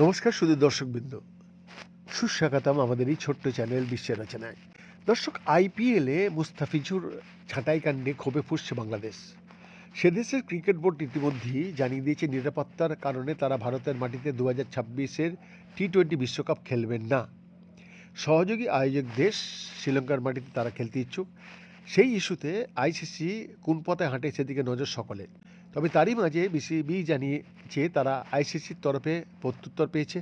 নমস্কার শুধু দর্শকবৃন্দ। সুস্বাগতম আমাদের এই ছোট্ট চ্যানেল বিশ্বের রচনায়। দর্শক আইপিএলে মুস্তাফিজুর ছাঁটাই কাণ্ডে ক্ষোভে ফুসছে বাংলাদেশ। সে দেশের ক্রিকেট বোর্ড ইতিমধ্যেই জানিয়ে দিয়েছে, নিরাপত্তার কারণে তারা ভারতের মাটিতে দু হাজার ছাব্বিশের টি টোয়েন্টি বিশ্বকাপ খেলবেন না। সহযোগী আয়োজক দেশ, শ্রীলঙ্কার মাটিতে তারা খেলতে ইচ্ছুক। সেই ইস্যুতে আইসিসি কোন পথে হাঁটে সেদিকে নজর সকলে। তবে তারই মাঝে বিসিবি জানিয়েছে তারা আইসিসির তরফে প্রত্যুত্তর পেয়েছে।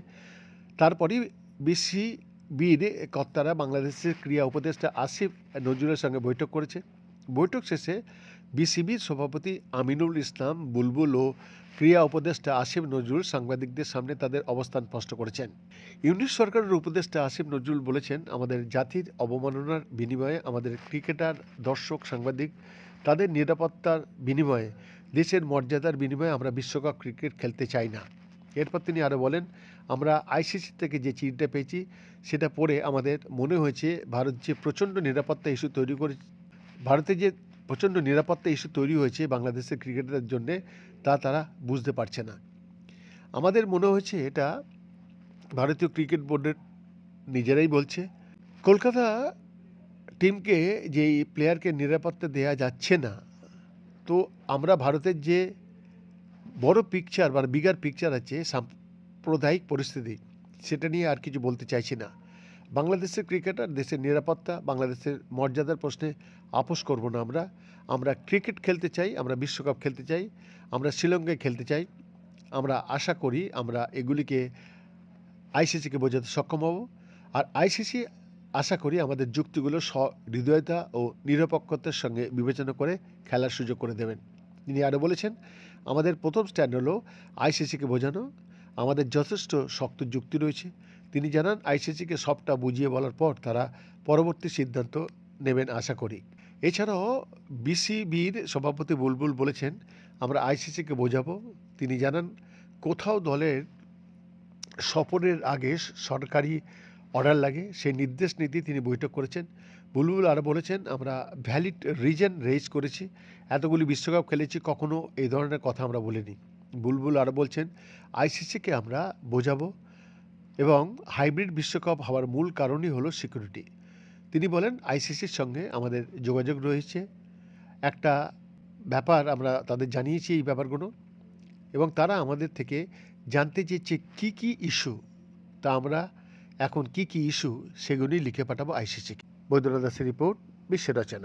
তারপরই বিসিবির কর্তারা বাংলাদেশের ক্রীড়া উপদেষ্টা আসিফ নজরুলের সঙ্গে বৈঠক করেছে। বৈঠক শেষে বিসিবির সভাপতি আমিনুল ইসলাম বুলবুল ও ক্রীড়া উপদেষ্টা আসিফ নজরুল সাংবাদিকদের সামনে তাদের অবস্থান স্পষ্ট করেছেন। ইউনিট সরকারের উপদেষ্টা আসিফ নজরুল বলেছেন, আমাদের জাতির অবমাননার বিনিময়ে আমাদের ক্রিকেটার, দর্শক, সাংবাদিক তাদের নিরাপত্তার বিনিময়ে, দেশের মর্যাদার বিনিময়ে আমরা বিশ্বকাপ ক্রিকেট খেলতে চাই না। এরপর তিনি আরও বলেন, আমরা আইসিসি থেকে যে চিঠিটা পেয়েছি, সেটা পড়ে আমাদের মনে হয়েছে, ভারত যে প্রচণ্ড নিরাপত্তা ইস্যু তৈরি করে ভারতে যে প্রচণ্ড নিরাপত্তা ইস্যু তৈরি হয়েছে বাংলাদেশের ক্রিকেটারদের জন্যে, তা তারা বুঝতে পারছে না। আমাদের মনে হয়েছে এটা ভারতীয় ক্রিকেট বোর্ডের নিজেরাই বলছে। কলকাতা টিমকে যেই প্লেয়ারকে নিরাপত্তা দেওয়া যাচ্ছে না, তো আমরা ভারতের যে বড় পিকচার বা বিগার পিকচার আছে সাম্প্রদায়িক পরিস্থিতি, সেটা নিয়ে আর কিছু বলতে চাইছি না। বাংলাদেশের ক্রিকেটার দেশের নিরাপত্তা, বাংলাদেশের মর্যাদার প্রশ্নে আপোষ করব না আমরা। আমরা ক্রিকেট খেলতে চাই, আমরা বিশ্বকাপ খেলতে চাই, আমরা শ্রীলঙ্কায় খেলতে চাই। আমরা আশা করি আমরা এগুলিকে আইসিসিকে বোঝাতে সক্ষম হব। আর আইসিসি আশা করি আমাদের যুক্তিগুলো হৃদয়তা ও নিরপেক্ষতার সঙ্গে বিবেচনা করে খেলার সুযোগ করে দেবেন। তিনি আরও বলেছেন, আমাদের প্রথম স্ট্যান্ড হলো আইসিসিকে বোঝানো। আমাদের যথেষ্ট শক্ত যুক্তি রয়েছে। তিনি জানান, আইসিসিকে সবটা বুঝিয়ে বলার পর তারা পরবর্তী সিদ্ধান্ত নেবেন আশা করি। এছাড়াও বিসিবির সভাপতি বুলবুল বলেছেন, আমরা আইসিসিকে বোঝাবো। তিনি জানান, কোথাও দলের সফরের আগে সরকারি অর্ডার লাগে, সেই নির্দেশ নীতি তিনি বৈঠক করেছেন। বুলবুল আরও বলেছেন, আমরা ভ্যালিড রিজন রেজ করেছি, এতগুলি বিশ্বকাপ খেলেছি, কখনো এই ধরনের কথা আমরা বলিনি। বুলবুল আরও বলছেন, আইসিসিকে আমরা বোঝাবো এবং হাইব্রিড বিশ্বকাপ হওয়ার মূল কারণই হলো সিকিউরিটি তিনি বলেন, আইসিসির সঙ্গে আমাদের যোগাযোগ রয়েছে। একটা ব্যাপার আমরা তাদের জানিয়েছি এই ব্যাপারগুলো এবং তারা আমাদের থেকে জানতে চেয়েছে কী কী ইস্যু তা আমরা এখন কি কি ইস্যু সেগুলি লিখে পাঠাবো আইসিসিকে। বৈদ্যনাথ দাসের রিপোর্ট বিশ্বের রচনা।